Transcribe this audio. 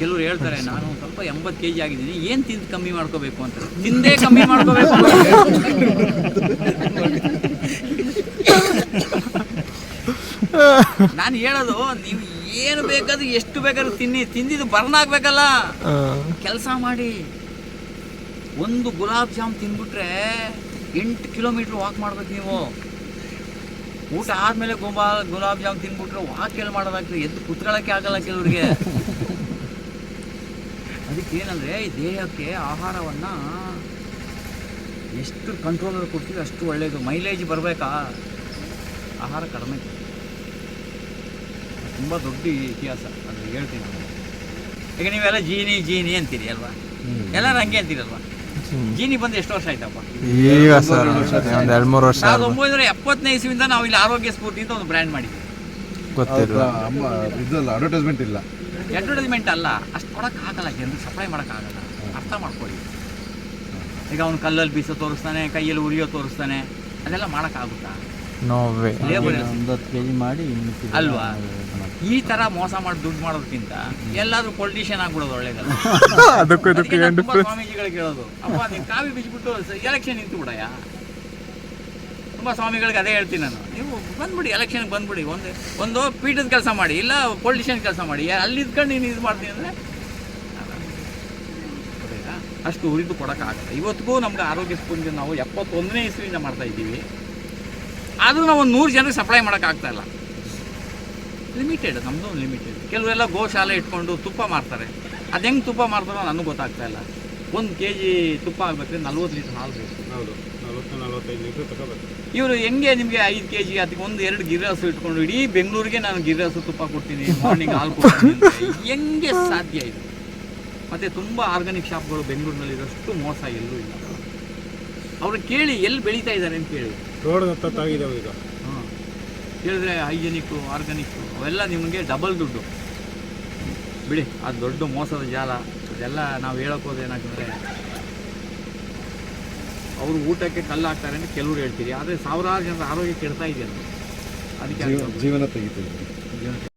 ಕೆಲವ್ರು ಹೇಳ್ತಾರೆ ನಾನು ಸ್ವಲ್ಪ ಎಂಬತ್ತು ಕೆ ಜಿ ಆಗಿದ್ದೀನಿ ಏನು ತಿಂದು ಕಮ್ಮಿ ಮಾಡ್ಕೋಬೇಕು ಅಂತ? ತಿಂದೇ ಕಮ್ಮಿ ಮಾಡ್ಕೋಬೇಕು ನಾನು ಹೇಳೋದು ನೀವು ಏನು ಬೇಕಾದ್ರೂ ಎಷ್ಟು ಬೇಕಾದ್ರೂ ತಿನ್ನಿ ತಿಂದಿದ್ದು ಬರ್ನ್ ಆಗ್ಬೇಕಲ್ಲ. ಕೆಲಸ ಮಾಡಿ ಒಂದು ಗುಲಾಬ್ ಜಾಮ್ ತಿಂದ್ಬಿಟ್ರೆ ಎಂಟು ಕಿಲೋಮೀಟ್ರ್ ವಾಕ್ ಮಾಡ್ಬೇಕು ನೀವು. ಊಟ ಆದಮೇಲೆ ಗೋಬಾ ಗುಲಾಬ್ ಜಾಮ್ ತಿಂದ್ಬಿಟ್ರೆ ವಾಕ್ ಎಲ್ಲಿ ಮಾಡೋದಾಗ್ತದೆ ಎದ್ದು ಕುತ್ಕೊಳ್ಳೋಕ್ಕೆ ಆಗಲ್ಲ ಕೆಲವ್ರಿಗೆ. ಅದಕ್ಕೆ ಏನಂದರೆ ಈ ದೇಹಕ್ಕೆ ಆಹಾರವನ್ನು ಎಷ್ಟು ಕಂಟ್ರೋಲಲ್ಲಿ ಕೊಡ್ತೀವಿ ಅಷ್ಟು ಒಳ್ಳೆಯದು ಮೈಲೇಜ್ ಬರಬೇಕಾ? ಆಹಾರ ಕಡಿಮೆ. ತುಂಬ ದೊಡ್ಡ ಇತಿಹಾಸ. ಅದು ಹೇಳ್ತೀನಿ ನಾನು. ಈಗ ನೀವೆಲ್ಲ ಜೀನಿ ಜೀನಿ ಅಂತೀರಿ ಅಲ್ವಾ? ಎಲ್ಲರೂ ಹಂಗೆ ಅಂತೀರಲ್ವಾ? ಜೀನಿ ಬಂದು ಎಷ್ಟು ವರ್ಷ ಆಯ್ತಪ್ಪ? ಈಗ ಸರ್ ಒಂದು ಎರಡು ಮೂರು ವರ್ಷ ಸಾವಿರದ ಒಂಬೈನೂರ ಎಪ್ಪತ್ತನೇ ಇಸ್ವಿಯಿಂದ ನಾವು ಇಲ್ಲಿ ಆರೋಗ್ಯ ಸ್ಫೂರ್ತಿ ಅಂತ ಒಂದು ಬ್ರ್ಯಾಂಡ್ ಮಾಡಿದ್ದೀವಿ. ಗೊತ್ತಿಲ್ಲ. ಅಡ್ವರ್ಟೈಸ್ಮೆಂಟ್ ಇಲ್ಲ. ಅಡ್ವರ್ಟೈಸ್ಮೆಂಟ್ ಅಲ್ಲ. ಅಷ್ಟು ಕೊಡೋಕ್ಕಾಗಲ್ಲ. ಜನರಿಗೆ ಸಪ್ಲೈ ಮಾಡೋಕ್ಕಾಗಲ್ಲ. ಅರ್ಥ ಮಾಡ್ಕೊಳ್ಳಿ. ಈಗ ಅವ್ನು ಕಲ್ಲಲ್ಲಿ ಬೀಸೋ ತೋರಿಸ್ತಾನೆ ಕೈಯಲ್ಲಿ ಉರಿಯೋ ತೋರಿಸ್ತಾನೆ. ಅದೆಲ್ಲ ಮಾಡೋಕ್ಕಾಗುತ್ತಾ? ನೋ ವೇ ಲೇಬರ್ ಒಂದು ಹತ್ತು ಕೆ ಜಿ ಮಾಡಿ ಅಲ್ವಾ? ಈ ತರ ಮೋಸ ಮಾಡಿ ದುಡ್ಡು ಮಾಡೋದಕ್ಕಿಂತ ಎಲ್ಲಾದ್ರೂ ಪೊಲಿಟಿಷಿಯನ್ ಆಗ್ಬಿಡೋದು ಒಳ್ಳೇದಲ್ಲ. ಅದಕ್ಕೂ ಸ್ವಾಮೀಜಿಗಳಿಗೆ ಹೇಳೋದು ಅಪ್ಪ ನೀನು ಕಾವಿ ಬಿಚ್ಬಿಟ್ಟು ಎಲೆಕ್ಷನ್ ನಿಂತು ಬಿಡಯ್ಯ? ತುಂಬ ಸ್ವಾಮಿಗಳಿಗೆ ಅದೇ ಹೇಳ್ತೀನಿ ನಾನು. ನೀವು ಬಂದ್ಬಿಡಿ ಎಲೆಕ್ಷನ್ಗೆ ಬಂದ್ಬಿಡಿ. ಒಂದು ಒಂದು ಪೀಠದ ಕೆಲಸ ಮಾಡಿ, ಇಲ್ಲ ಪೊಲಿಟಿಷಿಯನ್ ಕೆಲಸ ಮಾಡಿ. ಅಲ್ಲಿ ಇದ್ಕೊಂಡು ನೀನು ಇದು ಮಾಡ್ತೀನಿ ಅಂದರೆ ಅಷ್ಟು ಉರಿದು ಕೊಡೋಕ್ಕಾಗಲ್ಲ ಇವತ್ತಿಗೂ ನಮ್ಗೆ ಆರೋಗ್ಯ ಸ್ಪೂರ್ತಿ ನಾವು ಎಪ್ಪತ್ತೊಂದನೇ ಇಸ್ವಿಯಿಂದ ಮಾಡ್ತಾ ಇದ್ದೀವಿ. ಆದರೂ ನಾವು ಒಂದು ನೂರು ಜನಕ್ಕೆ ಸಪ್ಲೈ ಮಾಡೋಕ್ಕಾಗ್ತಾ ಇಲ್ಲ. ಲಿಮಿಟೆಡ್ ನಮ್ಮದು ಲಿಮಿಟೆಡ್ ಕೆಲವರೆಲ್ಲ ಗೋಶಾಲೆ ಇಟ್ಕೊಂಡು ತುಪ್ಪ ಮಾಡ್ತಾರೆ ಅದು ಹೆಂಗೆ ತುಪ್ಪ ಮಾಡ್ತಾರೋ ನನಗೆ ಗೊತ್ತಾಗ್ತಾ ಇಲ್ಲ. ಒಂದು ಕೆ ಜಿ ತುಪ್ಪ ಆಗ್ಬೇಕಾದ್ರೆ ನಲ್ವತ್ತು ಲೀಟ್ರ್ ಹಾಲು ಬೇಕು. ಹೌದು ನಲ್ವತ್ತು ನಲ್ವತ್ತೈದು ಲೀಟ್ರ್ ತಗೋಬೇಕು ಇವರು ಹೆಂಗೆ ನಿಮಗೆ ಐದು ಕೆ ಜಿ ಅದಕ್ಕೆ ಒಂದು ಎರಡು ಗಿರ್ ಹಸು ಇಟ್ಕೊಂಡು ಇಡೀ ಬೆಂಗಳೂರಿಗೆ ನಾನು ಗಿರ್ ಹಸು ತುಪ್ಪ ಕೊಡ್ತೀನಿ ಮಾರ್ನಿಂಗ್ ಹಾಲು ಕೊಡ್ತೀನಿ ಹೆಂಗೆ ಸಾಧ್ಯ ಇದು? ಮತ್ತು ತುಂಬ ಆರ್ಗಾನಿಕ್ ಶಾಪ್ಗಳು ಬೆಂಗಳೂರಿನಲ್ಲಿ ಇರೋಷ್ಟು ಮೋಸ ಎಲ್ಲೂ ಇಲ್ಲ. ಅವ್ರು ಕೇಳಿ ಎಲ್ಲಿ ಬೆಳೀತಾ ಇದ್ದಾರೆ ಅಂತ ಕೇಳಿ. ರೋಡ್ ಹತ್ತಾಗಿದ್ದಾವೆ ಈಗ. ಹಾಂ. ಹೇಳಿದ್ರೆ ಹೈಜೆನಿಕ್ಕು ಆರ್ಗಾನಿಕ್ಕು ಅವೆಲ್ಲ ನಿಮಗೆ ಡಬಲ್ ದುಡ್ಡು. ಬಿಡಿ ಅದು ದೊಡ್ಡ ಮೋಸದ ಜಾಲ ಅದೆಲ್ಲ ನಾವು ಹೇಳೋಕ್ಕೋದು ಏನಾಗ್ತದೆ? ಅವರು ಊಟಕ್ಕೆ ಕಲ್ಲು ಹಾಕ್ತಾರೆ ಅಂತ ಕೆಲವರು ಹೇಳ್ತೀರಿ ಆದರೆ ಸಾವಿರಾರು ಜನರ ಆರೋಗ್ಯ ಕೆಡ್ತಾ ಇದೆಯಲ್ಲ. ಅದಕ್ಕೆ. ಜೀವನ ತೆಗಿತೀವಿ ಜೀವನ